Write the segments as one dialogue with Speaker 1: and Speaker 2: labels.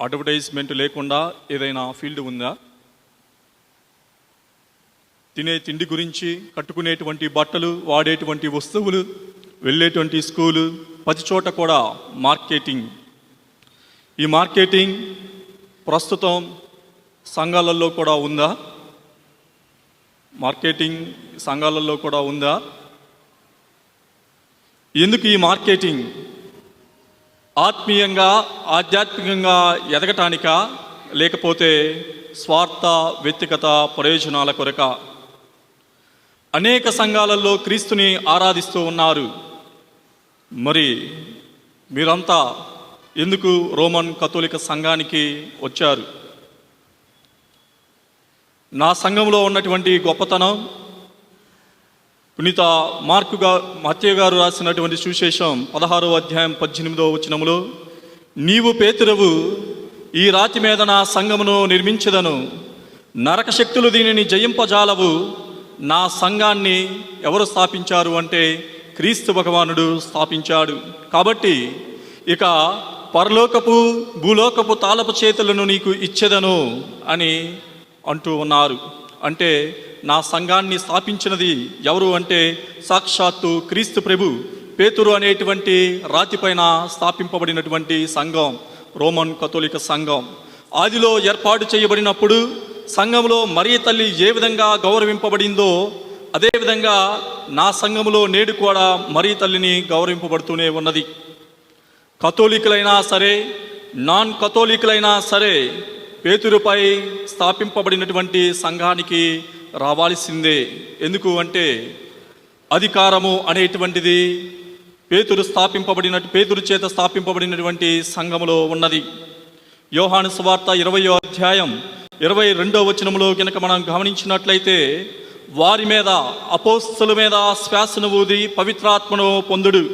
Speaker 1: Advertisement లేకుండా ఏదైనా field ఉందా? తినే తిండి గురించి కట్టుకునేటువంటి బట్టలు వాడేటువంటి వస్తువులు వెళ్ళేటువంటి స్కూలు ప్రతి చోట కూడా మార్కెటింగ్. ఈ మార్కెటింగ్ ప్రస్తుతం సంఘాలలో కూడా ఉందా? మార్కెటింగ్ సంఘాలలో కూడా ఉందా? ఎందుకు ఈ మార్కెటింగ్? ఆత్మీయంగా ఆధ్యాత్మికంగా ఎదగటానికా లేకపోతే స్వార్థ వ్యక్తిగత ప్రయోజనాల కొరక? అనేక సంఘాలలో క్రీస్తుని ఆరాధిస్తూ ఉన్నారు. మరి మీరంతా ఎందుకు రోమన్ కథోలిక సంఘానికి వచ్చారు? నా సంఘంలో ఉన్నటువంటి గొప్పతనం పునీత మార్కు గా మత్య గారు రాసినటువంటి సువిశేషం పదహారో అధ్యాయం పద్దెనిమిదో వచనములో నీవు పేతురవు ఈ రాతి మీద నా సంఘమును నిర్మించదను. నరక శక్తులు దీనిని జయింపజాలవు. నా సంఘాన్ని ఎవరు స్థాపించారు అంటే క్రీస్తు భగవానుడు స్థాపించాడు. కాబట్టి ఇక పరలోకపు భూలోకపు తాళపు చేతులను నీకు ఇచ్చేదను అని అంటూ ఉన్నారు. అంటే నా సంఘాన్ని స్థాపించినది ఎవరు అంటే సాక్షాత్తు క్రీస్తు ప్రభు. పేతురు అనేటువంటి రాతిపైన స్థాపింపబడినటువంటి సంఘం రోమన్ కథోలిక సంఘం. ఆదిలో ఏర్పాటు చేయబడినప్పుడు సంఘంలో మరీ తల్లి ఏ విధంగా గౌరవింపబడిందో అదేవిధంగా నా సంఘములో నేడు కూడా మరీ తల్లిని గౌరవింపబడుతూనే ఉన్నది. కథోలికులైనా సరే నాన్ కథోలికులైనా సరే పేతురుపై స్థాపింపబడినటువంటి సంఘానికి రావాల్సిందే. ఎందుకు అంటే అధికారము అనేటువంటిది పేతురు స్థాపింపబడిన పేతురు చేత స్థాపింపబడినటువంటి సంఘములో ఉన్నది. యోహాను సువార్త ఇరవయో అధ్యాయం ఇరవై రెండో వచనంలో కనుక మనం గమనించినట్లయితే వారి మీద అపోస్తుల మీద శ్వాసను ఊది పవిత్రాత్మను పొందుడు.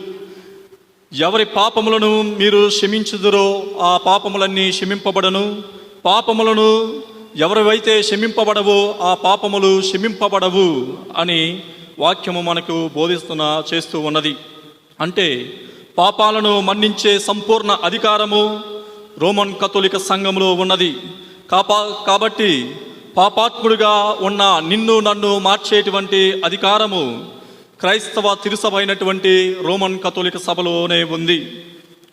Speaker 1: ఎవరి పాపములను మీరు క్షమించుదురో ఆ పాపములన్నీ క్షమింపబడను. పాపములను ఎవరివైతే క్షమింపబడవో ఆ పాపములు క్షమింపబడవు అని వాక్యము మనకు బోధిస్తున్న చేస్తూ ఉన్నది. అంటే పాపాలను మన్నించే సంపూర్ణ అధికారము రోమన్ కథోలిక సంఘంలో ఉన్నది. కాపా కాబట్టి పాపాత్ముడిగా ఉన్న నిన్ను నన్ను మార్చేటువంటి అధికారము క్రైస్తవ తిరుసభ అయినటువంటి రోమన్ కథోలిక సభలోనే ఉంది.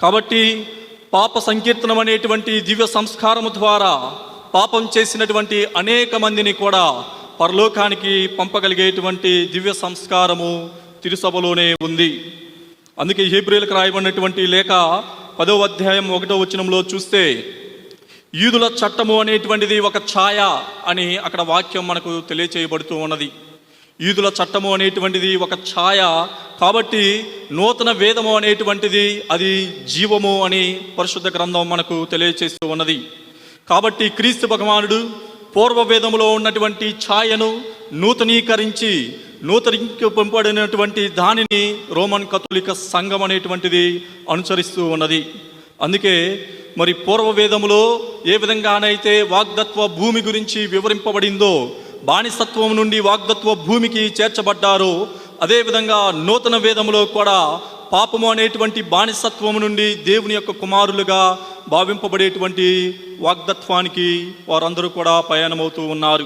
Speaker 1: కాబట్టి పాప సంకీర్తనం అనేటువంటి దివ్య సంస్కారము ద్వారా పాపం చేసినటువంటి అనేక మందిని కూడా పరలోకానికి పంపగలిగేటువంటి దివ్య సంస్కారము తిరుసభలోనే ఉంది. అందుకే హీబ్రిలకు రాయబడినటువంటి లేఖ పదో అధ్యాయం ఒకటో వచనంలో చూస్తే యూదుల చట్టము అనేటువంటిది ఒక ఛాయ అని అక్కడ వాక్యం మనకు తెలియచేయబడుతూ ఉన్నది. యూదుల చట్టము అనేటువంటిది ఒక ఛాయ కాబట్టి నూతన వేదము అనేటువంటిది అది జీవము అని పరిశుద్ధ గ్రంథం మనకు తెలియచేస్తూ ఉన్నది. కాబట్టి క్రీస్తు భగవానుడు పూర్వవేదములో ఉన్నటువంటి ఛాయను నూతనీకరించి నూతనీకరింపబడినటువంటి దానిని రోమన్ కథోలిక సంఘం అనేటువంటిది అనుసరిస్తూ ఉన్నది. అందుకే మరి పూర్వవేదములో ఏ విధంగానైతే వాగ్దత్వ భూమి గురించి వివరింపబడిందో బానిసత్వం నుండి వాగ్దత్వ భూమికి చేర్చబడ్డారో అదేవిధంగా నూతన వేదములో కూడా పాపము అనేటువంటి బానిసత్వము నుండి దేవుని యొక్క కుమారులుగా భావింపబడేటువంటి వాగ్దత్వానికి వారందరూ కూడా ప్రయాణమవుతూ ఉన్నారు.